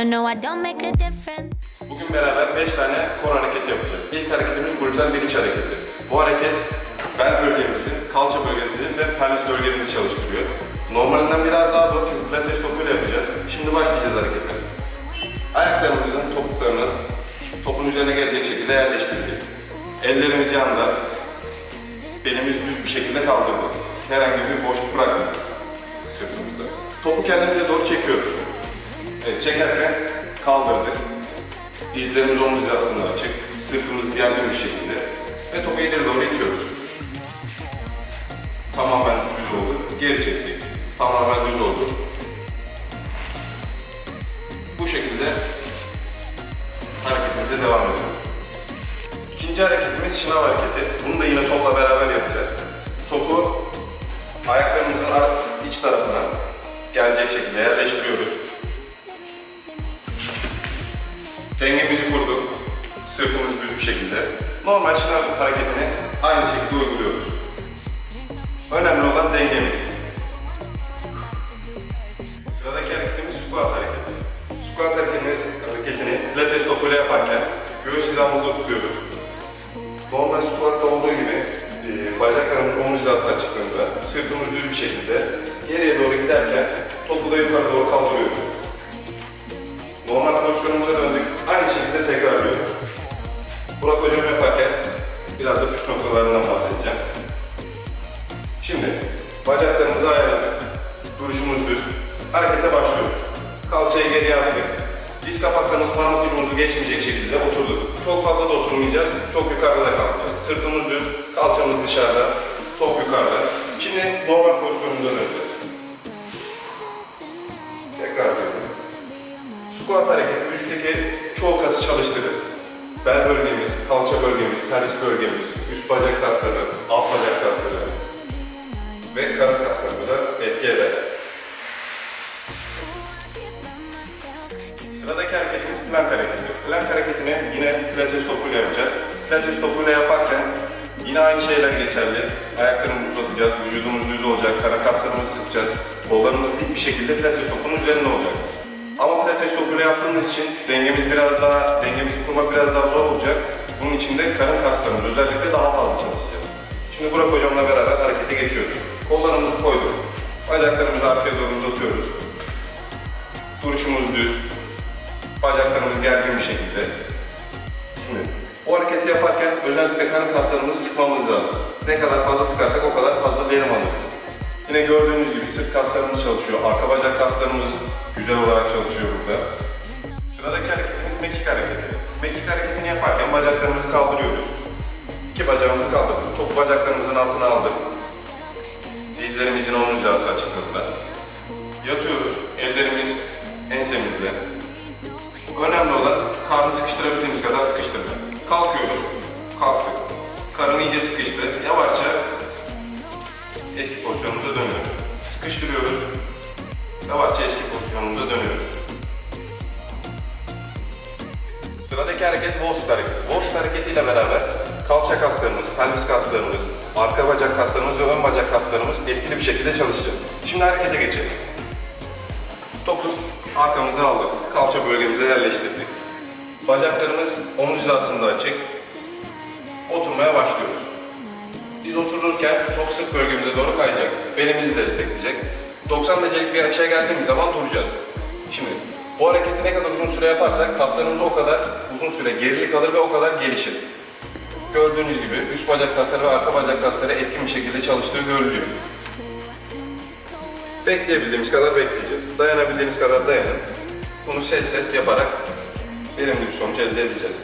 I don't make a difference. Bugün beraber 5 tane kor hareketi yapacağız. İlk hareketimiz gluteal bilinç hareketi. Bu hareket bel bölgemizi, kalça bölgemizi ve pelvis bölgemizi çalıştırıyor. Normalinden biraz daha zor çünkü pilates topuyla yapacağız. Şimdi başlayacağız harekete. Ayaklarımızın topuklarını topun üzerine gelecek şekilde yerleştirdik. Ellerimiz yanda, belimiz düz bir şekilde kaldırdık. Herhangi bir boşluk bırakmadık sırtımızda. Topu kendimize doğru çekiyoruz. Evet, çekerken kaldırdık. Dizlerimiz omuz hizasında açık. Sırtımız gergin bir şekilde. Ve topu ileri doğru itiyoruz. Tamamen düz oldu. Geri çektik. Tamamen düz oldu. Bu şekilde hareketimize devam ediyoruz. İkinci hareketimiz şınav hareketi. Bunu da yine topla beraber yapacağız. Topu ayaklarımızın ar- iç tarafına gelecek şekilde yerleştiriyoruz. Dengemizi kurduk. Sırtımız düz bir şekilde. Normal şınav hareketini aynı şekilde uyguluyoruz. Önemli olan dengemiz. Sıradaki hareketimiz squat hareketi. Squat hareketini, hareketini pilates topuyla yaparken göğüs hizamızda tutuyoruz. Normal squatta olduğu gibi e, bacaklarımız omuz hizası açıklığında, sırtımız düz bir şekilde geriye doğru giderken topu da yukarı doğru kaldırıyoruz. Duruşumuz düz. Harekete başlıyoruz. Kalçayı geriye attık. Diz kapaklarımız parmak ucumuzu geçmeyecek şekilde oturduk. Çok fazla da oturmayacağız. Çok yukarıda da kalmayacağız. Sırtımız düz, kalçamız dışarıda, top yukarıda. Şimdi normal pozisyonumuza döneceğiz. Tekrar dönüyorum. Squat hareketi vücuttaki çoğu kası çalıştırır. Bel bölgemiz, kalça bölgemiz, pelvis bölgemiz, üst bacak kasları, alt bacak Sıradaki hareketimiz plank hareketi. Plank hareketini yine pilates topuyla yapacağız. Pilates topuyla yaparken yine aynı şeyler geçerli. Ayaklarımızı uzatacağız, vücudumuz düz olacak, kara kaslarımızı sıkacağız. Kollarımız dik bir şekilde pilates topunun üzerinde olacak. Ama pilates topuyla yaptığımız için dengemiz biraz daha, dengemizi kurmak biraz daha zor olacak. Bunun için de karın kaslarımız özellikle daha fazla çalışacak. Şimdi Burak hocamla beraber harekete geçiyoruz. Kollarımızı koyduk. Bacaklarımızı arkaya doğru uzatıyoruz. Duruşumuz düz. Bacaklarımız gergin bir şekilde. Şimdi bu hareketi yaparken özellikle karın kaslarımızı sıkmamız lazım. Ne kadar fazla sıkarsak o kadar fazla verim alırız. Yine gördüğünüz gibi sırt kaslarımız çalışıyor. Arka bacak kaslarımız güzel olarak çalışıyor burada. Sıradaki hareketimiz mekik hareketi. Mekik hareketini yaparken bacaklarımızı kaldırıyoruz. İki bacağımızı kaldırdık. Topu bacaklarımızın altına aldık. Dizlerimizin omuz hizası açıklığında. Yatıyoruz. Ellerimiz ensemizde. Önemli olan karnı sıkıştırabildiğimiz kadar sıkıştırmak. Kalkıyoruz. Kalktık. Karın iyice sıkıştı. Yavaşça eski pozisyonumuza dönüyoruz. Sıkıştırıyoruz. Yavaşça eski pozisyonumuza dönüyoruz. Sıradaki hareket wall sit hareketi. Wall sit hareketiyle beraber kalça kaslarımız, pelvis kaslarımız, arka bacak kaslarımız ve ön bacak kaslarımız etkili bir şekilde çalışacak. Şimdi harekete geçelim. Topu arkamıza aldık. Kalça bölgemize yerleştirdik. Bacaklarımız omuz hizasında açık. Oturmaya başlıyoruz. Biz otururken top sırt bölgemize doğru kayacak. Belimizi destekleyecek. 90 derecelik bir açıya geldiğimiz zaman duracağız. Şimdi bu hareketi ne kadar uzun süre yaparsak kaslarımız o kadar uzun süre gerili kalır ve o kadar gelişir. Gördüğünüz gibi üst bacak kasları ve arka bacak kasları etkin bir şekilde çalıştığı görülüyor. Bekleyebildiğimiz kadar bekleyeceğiz. Dayanabildiğiniz kadar dayanın. Bunu set set yaparak verimli bir sonuç elde edeceğiz.